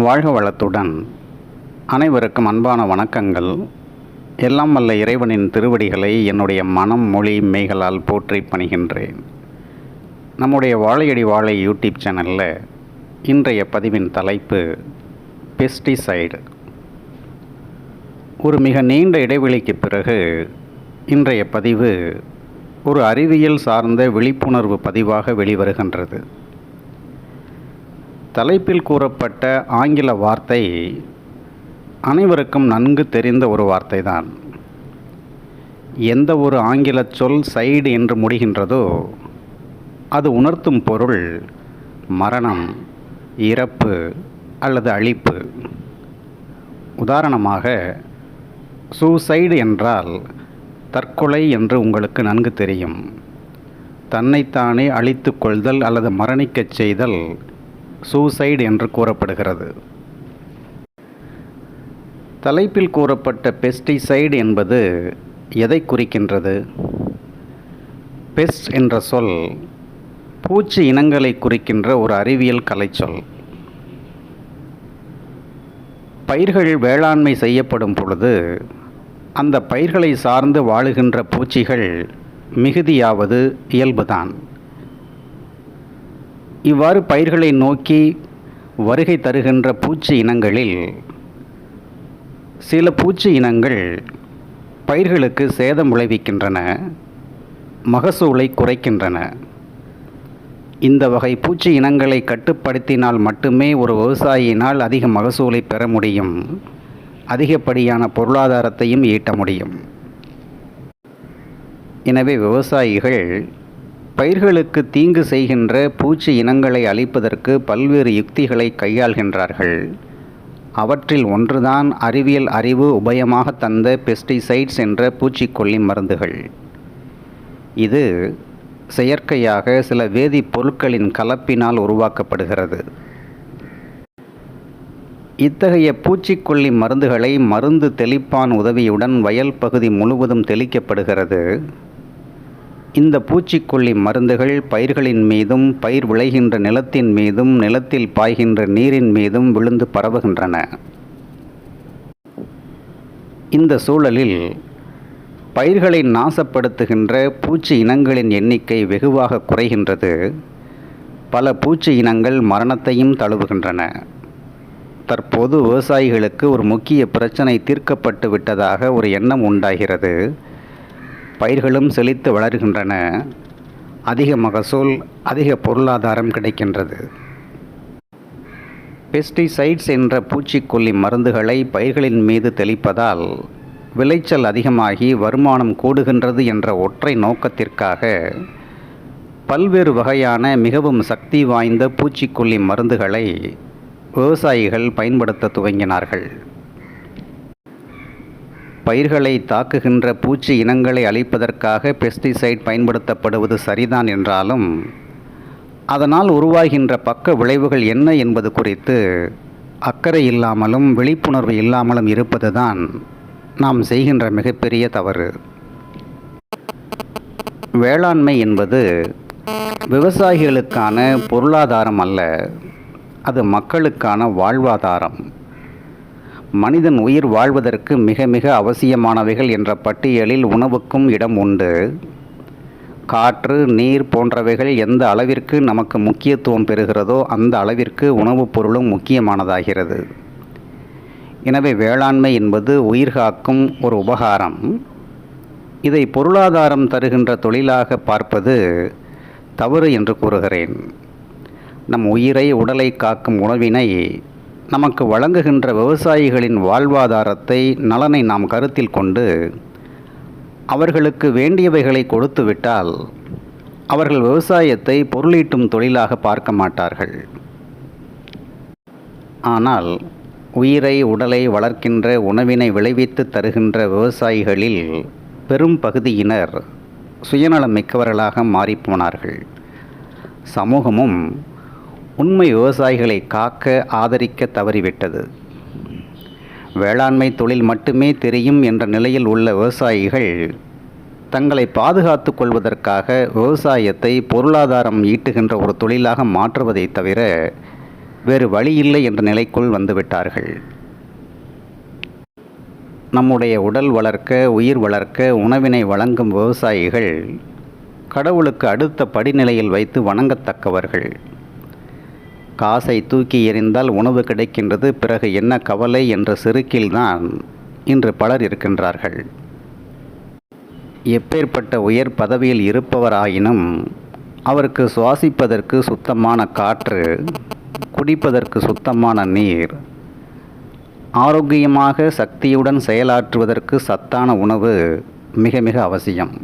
வாழ்க வளத்துடன். அனைவருக்கும் அன்பான வணக்கங்கள். எல்லாம் வல்ல இறைவனின் திருவடிகளை என்னுடைய மனம் மொழி மெய்களால் போற்றி பணிகின்றேன். நம்முடைய வாழையடி வாழை யூடியூப் சேனலில் இன்றைய பதிவின் தலைப்பு பெஸ்டிசைடு. ஒரு மிக நீண்ட இடைவெளிக்கு பிறகு இன்றைய பதிவு ஒரு அறிவியல் சார்ந்த விழிப்புணர்வு பதிவாக வெளிவருகின்றது. தலைப்பில் கூறப்பட்ட ஆங்கில வார்த்தை அனைவருக்கும் நன்கு தெரிந்த ஒரு வார்த்தை தான் எந்த ஒரு ஆங்கில சொல் சைடு என்று முடிகின்றதோ அது உணர்த்தும் பொருள் மரணம் இறப்பு அல்லது அழிப்பு. உதாரணமாக சூசைடு என்றால் தற்கொலை என்று உங்களுக்கு நன்கு தெரியும். தன்னைத்தானே அழித்து கொள்தல் அல்லது மரணிக்கச் செய்தல் சூசைடு என்று கூறப்படுகிறது. தலைப்பில் கூறப்பட்ட பெஸ்டிசைடு என்பது எதை குறிக்கின்றது? பெஸ்ட் என்ற சொல் பூச்சி இனங்களை குறிக்கின்ற ஒரு அறிவியல் கலைச்சொல் பயிர்கள் வேளாண்மை செய்யப்படும் பொழுது அந்த பயிர்களை சார்ந்து வாழுகின்ற பூச்சிகள் மிகுதியாவது இயல்புதான். இவ்வாறு பயிர்களை நோக்கி வருகை தருகின்ற பூச்சி இனங்களில் சில பூச்சி இனங்கள் பயிர்களுக்கு சேதம் விளைவிக்கின்றன மகசூலை குறைக்கின்றன. இந்த வகை பூச்சி இனங்களை கட்டுப்படுத்தினால் மட்டுமே ஒரு விவசாயியினால் அதிக மகசூலை பெற முடியும். அதிகப்படியான பொருளாதாரத்தையும் ஈட்ட முடியும். எனவே விவசாயிகள் பயிர்களுக்கு தீங்கு செய்கின்ற பூச்சி இனங்களை அழிப்பதற்கு பல்வேறு யுக்திகளை கையாள்கின்றார்கள். அவற்றில் ஒன்றுதான் அறிவியல் அறிவு உபயமாக தந்த பெஸ்டிசைட்ஸ் என்ற பூச்சிக்கொல்லி மருந்துகள். இது செயற்கையாக சில வேதிப்பொருட்களின் கலப்பினால் உருவாக்கப்படுகிறது. இத்தகைய பூச்சிக்கொல்லி மருந்துகளை மருந்து தெளிப்பான் உதவியுடன் வயல் பகுதி முழுவதும் தெளிக்கப்படுகிறது. இந்த பூச்சிக்கொல்லி மருந்துகள் பயிர்களின் மீதும் பயிர் விளைகின்ற நிலத்தின் மீதும் நிலத்தில் பாய்கின்ற நீரின் மீதும் விழுந்து பரவுகின்றன. இந்த சூழலில் பயிர்களை நாசப்படுத்துகின்ற பூச்சி இனங்களின் எண்ணிக்கை வெகுவாக குறைகின்றது. பல பூச்சி இனங்கள் மரணத்தையும் தழுவுகின்றன. தற்போது விவசாயிகளுக்கு ஒரு முக்கிய பிரச்சனை தீர்க்கப்பட்டு விட்டதாக ஒரு எண்ணம் உண்டாகிறது. பயிர்களும் செழித்து வளர்கின்றன. அதிக மகசூல் அதிக பொருளாதாரம் கிடைக்கின்றது. பெஸ்டிசைட்ஸ் என்ற பூச்சிக்கொல்லி மருந்துகளை பயிர்களின் மீது தெளிப்பதால் விளைச்சல் அதிகமாகி வருமானம் கூடுகின்றது என்ற ஒற்றை நோக்கத்திற்காக பல்வேறு வகையான மிகவும் சக்தி வாய்ந்த பூச்சிக்கொல்லி மருந்துகளை விவசாயிகள் பயன்படுத்த துவங்கினார்கள். பயிர்களை தாக்குகின்ற பூச்சி இனங்களை அழிப்பதற்காக பெஸ்டிசைட் பயன்படுத்தப்படுவது சரிதான் என்றாலும் அதனால் உருவாகின்ற பக்க விளைவுகள் என்ன என்பது குறித்து அக்கறை இல்லாமலும் விழிப்புணர்வு இல்லாமலும் இருப்பதுதான் நாம் செய்கின்ற மிகப்பெரிய தவறு. வேளாண்மை என்பது விவசாயிகளுக்கான பொருளாதாரம் அல்ல அது மக்களுக்கான வாழ்வாதாரம். மனிதன் உயிர் வாழ்வதற்கு மிக மிக அவசியமானவைகள் என்ற பட்டியலில் உணவுக்கும் இடம் உண்டு. காற்று நீர் போன்றவைகள் எந்த அளவிற்கு நமக்கு முக்கியத்துவம் பெறுகிறதோ அந்த அளவிற்கு உணவுப் பொருளும் முக்கியமானதாகிறது. எனவே வேளாண்மை என்பது உயிர் காக்கும் ஒரு உபகாரம். இதை பொருளாதாரம் தருகின்ற தொழிலாக பார்ப்பது தவறு என்று கூறுகிறேன். நம் உயிரை உடலை காக்கும் உணவினை நமக்கு வழங்குகின்ற விவசாயிகளின் வாழ்வாதாரத்தை நலனை நாம் கருத்தில் கொண்டு அவர்களுக்கு வேண்டியவைகளை கொடுத்துவிட்டால் அவர்கள் விவசாயத்தை பொருளீட்டும் தொழிலாக பார்க்க மாட்டார்கள். ஆனால் உயிரை உடலை வளர்க்கின்ற உணவினை விளைவித்து தருகின்ற விவசாயிகளில் பெரும் பகுதியினர் சுயநலம் மிக்கவர்களாக மாறிப்போனார்கள் சமூகமும் உண்மை விவசாயிகளை காக்க ஆதரிக்க தவறிவிட்டது. வேளாண்மை தொழில் மட்டுமே தெரியும் என்ற நிலையில் உள்ள விவசாயிகள் தங்களை பாதுகாத்து கொள்வதற்காக விவசாயத்தை பொருளாதாரம் ஈட்டுகின்ற ஒரு தொழிலாக மாற்றுவதை தவிர வேறு வழி இல்லை என்ற நிலைக்குள் வந்துவிட்டார்கள். நம்முடைய உடல் வளர்க்க உயிர் வளர்க்க உணவினை வழங்கும் விவசாயிகள் கடவுளுக்கு அடுத்த படிநிலையில் வைத்து வணங்கத்தக்கவர்கள். காசை தூக்கி எறிந்தால் உணவு கிடைக்கின்றது பிறகு என்ன கவலை என்ற செருக்கில்தான் இன்று பலர் இருக்கின்றார்கள். எப்பேற்பட்ட உயர் பதவியில் இருப்பவராயினும் அவருக்கு சுவாசிப்பதற்கு சுத்தமான காற்று குடிப்பதற்கு சுத்தமான நீர் ஆரோக்கியமாக சக்தியுடன் செயலாற்றுவதற்கு சத்தான உணவு மிக மிக அவசியம்.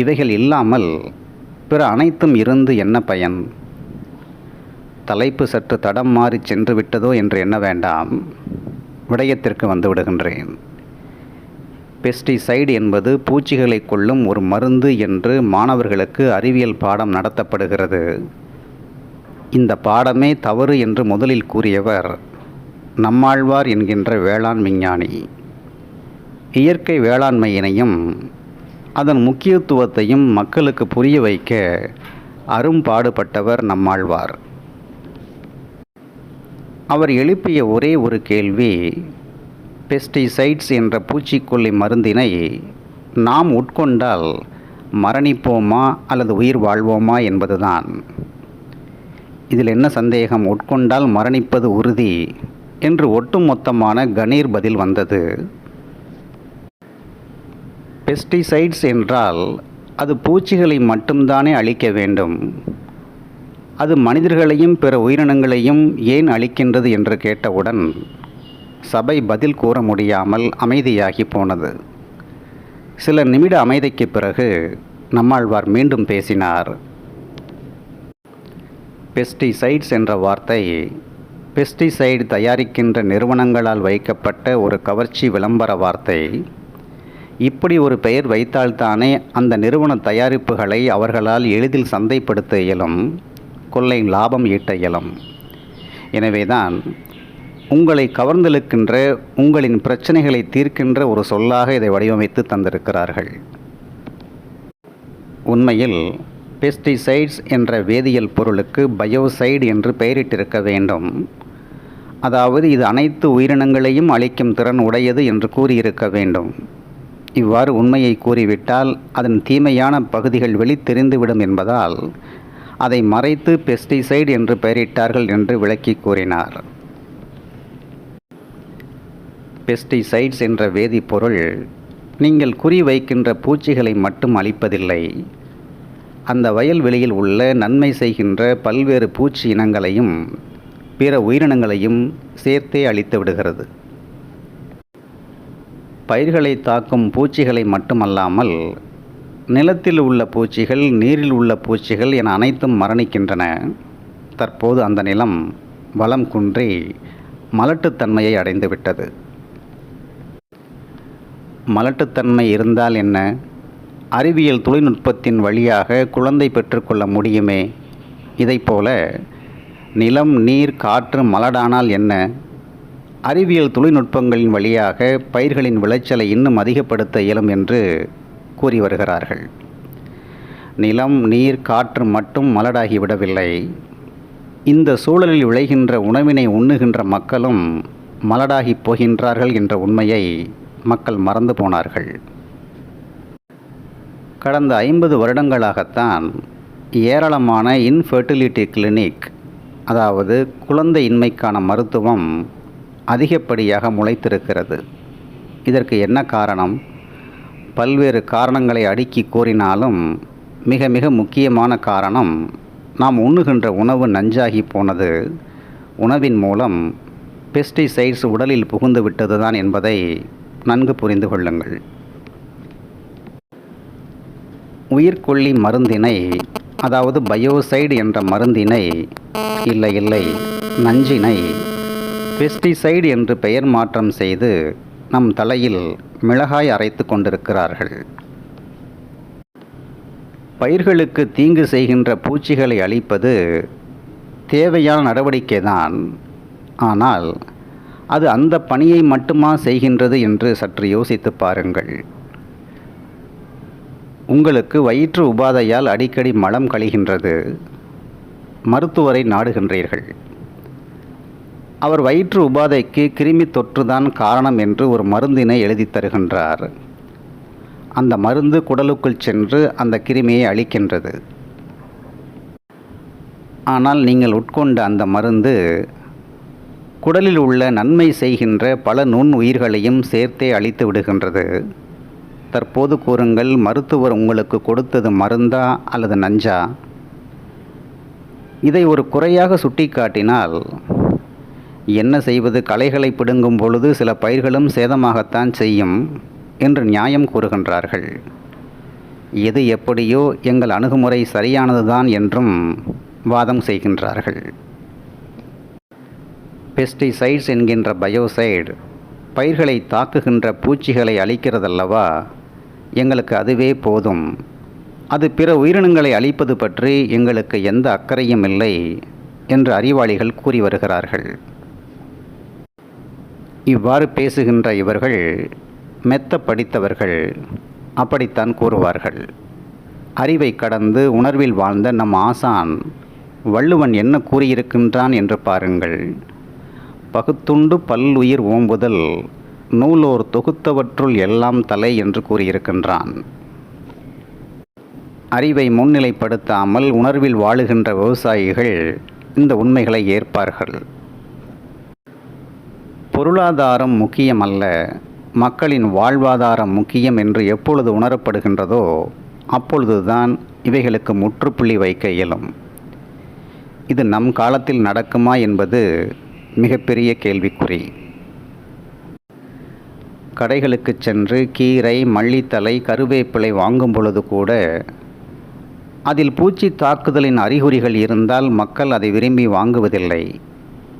இவைகள் இல்லாமல் பிற அனைத்தும் இருந்து என்ன பயன்? தலைப்பு சற்று தடம் மாறி சென்று விட்டதோ என்று எண்ண வேண்டாம். விடயத்திற்கு வந்து விடுகின்றேன். பெஸ்டிசைடு என்பது பூச்சிகளை கொள்ளும் ஒரு மருந்து என்று மாணவர்களுக்கு அறிவியல் பாடம் நடத்தப்படுகிறது. இந்த பாடமே தவறு என்று முதலில் கூறியவர் நம்மாழ்வார் என்கின்ற வேளாண் விஞ்ஞானி. இயற்கை வேளாண்மையினையும் அதன் முக்கியத்துவத்தையும் மக்களுக்கு புரிய வைக்க அரும்பாடுபட்டவர் நம்மாழ்வார். அவர் எழுப்பிய ஒரே ஒரு கேள்வி பெஸ்டிசைட்ஸ் என்ற பூச்சிக்கொல்லி மருந்தினை நாம் உட்கொண்டால் மரணிப்போமா அல்லது உயிர் வாழ்வோமா என்பதுதான். இதில் என்ன சந்தேகம்? உட்கொண்டால் மரணிப்பது உறுதி என்று ஒட்டுமொத்தமான கணீர் பதில் வந்தது. பெஸ்டிசைட்ஸ் என்றால் அது பூச்சிகளை மட்டும்தானே அழிக்க வேண்டும். அது மனிதர்களையும் பிற உயிரினங்களையும் ஏன் அழிக்கின்றது என்று கேட்டவுடன் சபை பதில் கூற முடியாமல் அமைதியாகி போனது. சில நிமிட அமைதிக்கு பிறகு நம்மாழ்வார் மீண்டும் பேசினார். பெஸ்டிசைட்ஸ் என்ற வார்த்தை பெஸ்டிசைடு தயாரிக்கின்ற நிறுவனங்களால் வைக்கப்பட்ட ஒரு கவர்ச்சி விளம்பர வார்த்தை. இப்படி ஒரு பெயர் வைத்தால்தானே அந்த நிறுவன தயாரிப்புகளை அவர்களால் எளிதில் சந்தைப்படுத்த இயலும். கொள்ளை லாபம் ஈட்ட இயலும். எனவேதான் உங்களை கவர்ந்தெழுக்கின்ற உங்களின் பிரச்சனைகளை தீர்க்கின்ற ஒரு சொல்லாக இதை வடிவமைத்து தந்திருக்கிறார்கள். உண்மையில் பெஸ்டிசைட்ஸ் என்ற வேதியியல் பொருளுக்கு பயோசைடு என்று பெயரிட்டிருக்க வேண்டும். அதாவது இது அனைத்து உயிரினங்களையும் அழிக்கும் திறன் உடையது என்று கூறியிருக்க வேண்டும். இவ்வாறு உண்மையை கூறிவிட்டால் அதன் தீமையான பகுதிகள் வெளித்தெரிந்துவிடும் என்பதால் அதை மறைத்து பெஸ்டிசைடு என்று பெயரிட்டார்கள் என்று விளக்கி கூறினார். பெஸ்டிசைட்ஸ் என்ற வேதிப்பொருள் நீங்கள் குறி வைக்கின்ற பூச்சிகளை மட்டும் அழிப்பதில்லை. அந்த வயல்வெளியில் உள்ள நன்மை செய்கின்ற பல்வேறு பூச்சி இனங்களையும் பிற உயிரினங்களையும் சேர்த்தே அழித்து விடுகிறது. பயிர்களை தாக்கும் பூச்சிகளை மட்டுமல்லாமல் நிலத்தில் உள்ள பூச்சிகள் நீரில் உள்ள பூச்சிகள் என அனைத்தும் மரணிக்கின்றன. தற்போது அந்த நிலம் வளம் குன்றி மலட்டுத்தன்மையை அடைந்துவிட்டது. மலட்டுத்தன்மை இருந்தால் என்ன? அறிவியல் தொழில்நுட்பத்தின் வழியாக குழந்தை பெற்றுக்கொள்ள முடியுமே? இதைப்போல நிலம் நீர் காற்று மலடானால் என்ன? அறிவியல் தொழில்நுட்பங்களின் வழியாக பயிர்களின் விளைச்சலை இன்னும் அதிகப்படுத்த இயலும் என்று கூறி வருகிறார்கள். நிலம் நீர் காற்று மட்டும் மலடாகிவிடவில்லை இந்த சூழலில் விளைகின்ற உணவினை உண்ணுகின்ற மக்களும் மலடாகி போகின்றார்கள் என்ற உண்மையை மக்கள் மறந்து போனார்கள். கடந்த ஐம்பது வருடங்களாகத்தான் ஏராளமான இன்ஃபெர்டிலிட்டி கிளினிக் அதாவது குழந்தை இன்மைக்கான மருத்துவம் அதிகப்படியாக முளைத்திருக்கிறது. இதற்கு என்ன காரணம்? பல்வேறு காரணங்களை அடுக்கி கூறினாலும் மிக மிக முக்கியமான காரணம் நாம் உண்ணுகின்ற உணவு நஞ்சாகி போனது. உணவின் மூலம் பெஸ்டிசைட்ஸ் உடலில் புகுந்து விட்டதுதான் என்பதை நன்கு புரிந்து கொள்ளுங்கள். உயிர்கொல்லி மருந்தினை அதாவது பயோசைடு என்ற மருந்தினை இல்லை இல்லை நஞ்சினை பெஸ்டிசைடு என்று பெயர் மாற்றம் செய்து நம் தலையில் மிளகாய் அரைத்து கொண்டிருக்கிறார்கள். பயிர்களுக்கு தீங்கு செய்கின்ற பூச்சிகளை அழிப்பது தேவையான நடவடிக்கைதான். ஆனால் அது அந்த பணியை மட்டுமா செய்கின்றது என்று சற்று யோசித்து பாருங்கள். உங்களுக்கு வயிற்று உபாதையால் அடிக்கடி மலம் கழிகின்றது. மருத்துவரை நாடுகின்றீர்கள். அவர் வயிற்று உபாதைக்கு கிருமி தொற்றுதான் காரணம் என்று ஒரு மருந்தினை எழுதித் தருகின்றார். அந்த மருந்து குடலுக்குள் சென்று அந்த கிருமியை அழிக்கின்றது. ஆனால் நீங்கள் உட்கொண்ட அந்த மருந்து குடலில் உள்ள நன்மை செய்கின்ற பல நுண் உயிர்களையும் சேர்த்தே அழித்து விடுகின்றது. தற்போது கூறுங்கள் மருத்துவர் உங்களுக்கு கொடுத்தது மருந்தா அல்லது நஞ்சா? இதை ஒரு குறையாக சுட்டிக்காட்டினால் என்ன செய்வது? களைகளை பிடுங்கும் பொழுது சில பயிர்களும் சேதமாகத்தான் செய்யும் என்று நியாயம் கூறுகின்றார்கள். எது எப்படியோ எங்கள் அணுகுமுறை சரியானதுதான் என்றும் வாதம் செய்கின்றார்கள். பெஸ்டிசைட்ஸ் என்கின்ற பயோசைடு பயிர்களை தாக்குகின்ற பூச்சிகளை அழிக்கிறதல்லவா? எங்களுக்கு அதுவே போதும். அது பிற உயிரினங்களை அழிப்பது பற்றி எங்களுக்கு எந்த அக்கறையும் இல்லை என்று அறிவாளிகள் கூறி வருகிறார்கள். இவ்வாறு பேசுகின்ற இவர்கள் மெத்த படித்தவர்கள் அப்படித்தான் கூறுவார்கள். அறிவை கடந்து உணர்வில் வாழ்ந்த நம் ஆசான் வள்ளுவன் என்ன கூறியிருக்கின்றான் என்று பாருங்கள். பகுத்துண்டு பல்லுயிர் ஓம்புதல் நூலோர் தொகுத்தவற்றுள் எல்லாம் தலை என்று கூறியிருக்கின்றான். அறிவை முன்னிலைப்படுத்தாமல் உணர்வில் வாழுகின்ற விவசாயிகள் இந்த உண்மைகளை ஏற்பார்கள். பொருளாதாரம் முக்கியமல்ல மக்களின் வாழ்வாதாரம் முக்கியம் என்று எப்பொழுது உணரப்படுகின்றதோ அப்பொழுதுதான் இவைகளுக்கு முற்றுப்புள்ளி வைக்க இயலும். இது நம் காலத்தில் நடக்குமா என்பது மிகப்பெரிய கேள்விக்குறி. கடைகளுக்கு சென்று கீரை மல்லித்தலை கருவேப்பிலை வாங்கும் பொழுது கூட அதில் பூச்சி தாக்குதலின் அறிகுறிகள் இருந்தால் மக்கள் அதை விரும்பி வாங்குவதில்லை.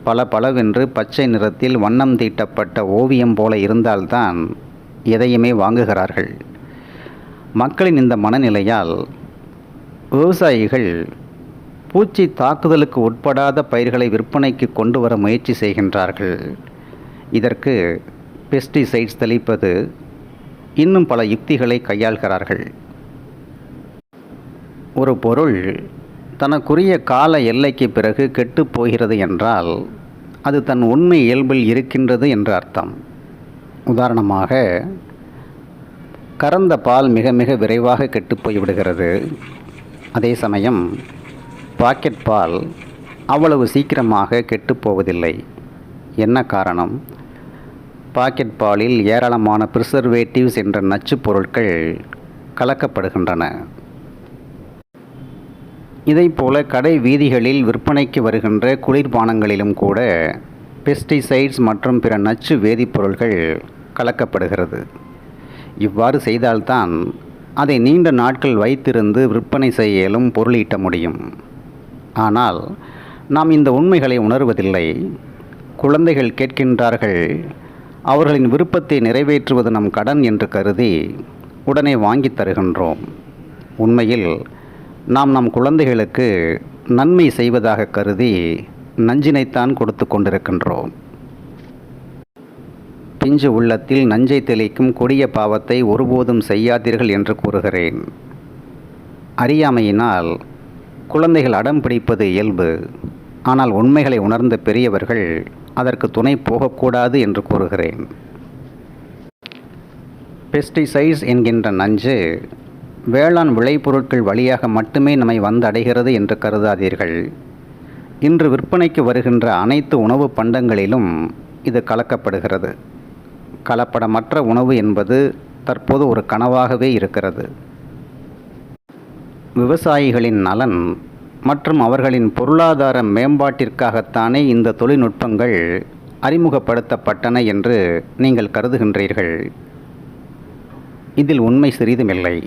பல பலவென்று பச்சை நிறத்தில் வண்ணம் தீட்டப்பட்ட ஓவியம் போல இருந்தால்தான் எதையுமே வாங்குகிறார்கள். மக்களின் இந்த மனநிலையால் விவசாயிகள் பூச்சி தாக்குதலுக்கு உட்படாத பயிர்களை விற்பனைக்கு கொண்டு வர முயற்சி செய்கின்றார்கள். இதற்கு பெஸ்டிசைட்ஸ் தெளிப்பது இன்னும் பல யுக்திகளை கையாள்கிறார்கள். ஒரு பொருள் தனக்குரிய கால எல்லைக்கு பிறகு கெட்டுப் போகிறது என்றால் அது தன் உண்மை இயல்பில் இருக்கின்றது என்று அர்த்தம். உதாரணமாக கறந்த பால் மிக மிக விரைவாக கெட்டுப்போய்விடுகிறது அதே சமயம் பாக்கெட் பால் அவ்வளவு சீக்கிரமாக கெட்டுப்போவதில்லை என்ன காரணம்? பாக்கெட் பாலில் ஏராளமான ப்ரிசர்வேட்டிவ்ஸ் என்ற நச்சுப் பொருட்கள் கலக்கப்படுகின்றன. இதைப்போல கடை வீதிகளில் விற்பனைக்கு வருகின்ற குளிர்பானங்களிலும் கூட பெஸ்டிசைட்ஸ் மற்றும் பிற நச்சு வேதிப்பொருள்கள் கலக்கப்படுகிறது. இவ்வாறு செய்தால்தான் அதை நீண்ட நாட்கள் வைத்திருந்து விற்பனை செய்ய இயலும் பொருளீட்ட முடியும். ஆனால் நாம் இந்த உண்மைகளை உணர்வதில்லை. குழந்தைகள் கேட்கின்றார்கள் அவர்களின் விருப்பத்தை நிறைவேற்றுவது நம் கடன் என்று கருதி உடனே வாங்கித் தருகின்றோம். உண்மையில் நாம் நம் குழந்தைகளுக்கு நன்மை செய்வதாக கருதி நஞ்சினைத்தான் கொடுத்து கொண்டிருக்கின்றோம். பிஞ்சு உள்ளத்தில் நஞ்சை தெளிக்கும் கொடிய பாவத்தை ஒருபோதும் செய்யாதீர்கள் என்று கூறுகிறேன். அறியாமையினால் குழந்தைகள் அடம் பிடிப்பது இயல்பு. ஆனால் உண்மைகளை உணர்ந்த பெரியவர்கள் அதற்கு துணை போகக்கூடாது என்று கூறுகிறேன். பெஸ்டிசைட்ஸ் என்கின்ற நஞ்சு வேளாண் விளைபொருட்கள் வழியாக மட்டுமே நம்மை வந்தடைகிறது என்று கருதாதீர்கள். இன்று விற்பனைக்கு வருகின்ற அனைத்து உணவு பண்டங்களிலும் இது கலக்கப்படுகிறது. கலப்படமற்ற உணவு என்பது தற்போது ஒரு கனவாகவே இருக்கிறது. விவசாயிகளின் நலன் மற்றும் அவர்களின் பொருளாதார மேம்பாட்டிற்காகத்தானே இந்த தொழில்நுட்பங்கள் அறிமுகப்படுத்தப்பட்டன என்று நீங்கள் கருதுகின்றீர்கள். இதில் உண்மை சிறிதுமில்லை.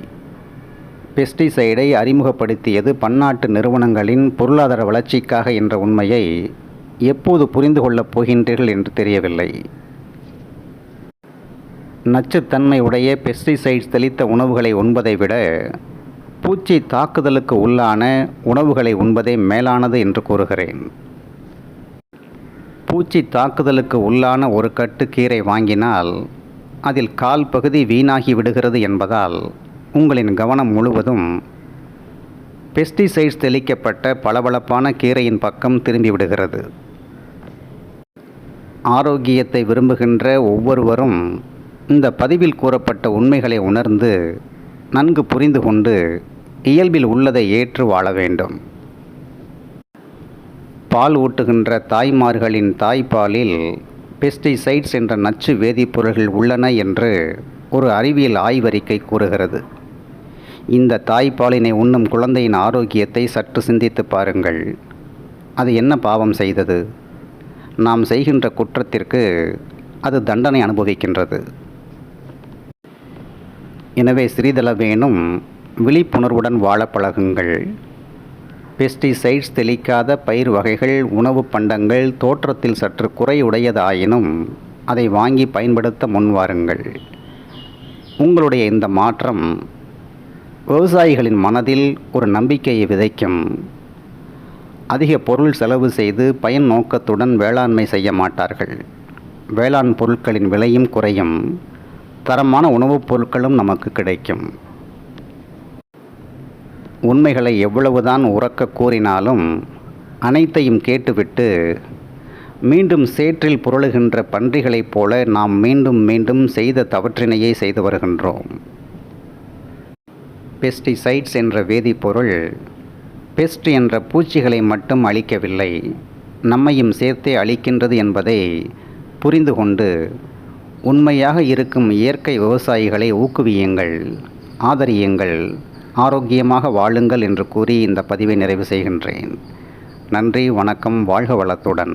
பெஸ்டிசைடை அறிமுகப்படுத்தியது பன்னாட்டு நிறுவனங்களின் பொருளாதார வளர்ச்சிக்காக என்ற உண்மையை எப்போது புரிந்து கொள்ளப் போகின்றீர்கள் என்று தெரியவில்லை. நச்சுத்தன்மை உடைய பெஸ்டிசைட்ஸ் தெளித்த உணவுகளை உண்பதை விட பூச்சி தாக்குதலுக்கு உள்ளான உணவுகளை உண்பதே மேலானது என்று கூறுகிறேன். பூச்சி தாக்குதலுக்கு உள்ளான ஒரு கட்டு கீரை வாங்கினால் அதில் கால் பகுதி வீணாகி விடுகிறது என்பதால் உங்களின் கவனம் முழுவதும் பெஸ்டிசைட்ஸ் தெளிக்கப்பட்ட பளபளப்பான கீரையின் பக்கம் திரும்பிவிடுகிறது. ஆரோக்கியத்தை விரும்புகின்ற ஒவ்வொருவரும் இந்த பதிவில் கூறப்பட்ட உண்மைகளை உணர்ந்து நன்கு புரிந்து கொண்டு இயல்பில் உள்ளதை ஏற்று வாழ வேண்டும். பால் ஊட்டுகின்ற தாய்மார்களின் தாய்ப்பாலில் பெஸ்டிசைட்ஸ் என்ற நச்சு வேதிப்பொருள்கள் உள்ளன என்று ஒரு அறிவியல் ஆய்வறிக்கை கூறுகிறது. இந்த தாய்ப்பாலினை உண்ணும் குழந்தையின் ஆரோக்கியத்தை சற்று சிந்தித்து பாருங்கள். அது என்ன பாவம் செய்தது? நாம் செய்கின்ற குற்றத்திற்கு அது தண்டனை அனுபவிக்கின்றது. எனவே சிறிதளவேனும் விழிப்புணர்வுடன் வாழ பழகுங்கள். பெஸ்டிசைட்ஸ் தெளிக்காத பயிர் வகைகள் உணவு பண்டங்கள் தோற்றத்தில் சற்று குறையுடையதாயினும் அதை வாங்கி பயன்படுத்த முன்வாருங்கள். உங்களுடைய இந்த மாற்றம் விவசாயிகளின் மனதில் ஒரு நம்பிக்கையை விதைக்கும். அதிக பொருள் செலவு செய்து பயன் நோக்கத்துடன் வேளாண்மை செய்ய மாட்டார்கள். வேளாண் பொருட்களின் விலையும் குறையும். தரமான உணவுப் பொருட்களும் நமக்கு கிடைக்கும். உண்மைகளை எவ்வளவுதான் உறக்க கூறினாலும் அனைத்தையும் கேட்டுவிட்டு மீண்டும் சேற்றில் புரளுகின்ற பன்றிகளைப் போல நாம் மீண்டும் மீண்டும் செய்த தவற்றினையே செய்து வருகின்றோம். பெஸ்டிசைட்ஸ் என்ற வேதிப்பொருள் பெஸ்ட் என்ற பூச்சிகளை மட்டும் அழிக்கவில்லை நம்மையும் சேர்த்தே அழிக்கின்றது என்பதை புரிந்து கொண்டு உண்மையாக இருக்கும் இயற்கை விவசாயிகளை ஊக்குவியுங்கள் ஆதரியுங்கள் ஆரோக்கியமாக வாழுங்கள் என்று கூறி இந்த பதிவை நிறைவு செய்கின்றேன். நன்றி வணக்கம் வாழ்க வளத்துடன்.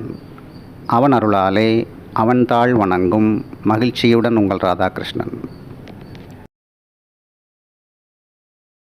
அவன் அருளாலே அவன் தாழ் வணங்கும் மகிழ்ச்சியுடன் உங்கள் ராதாகிருஷ்ணன்.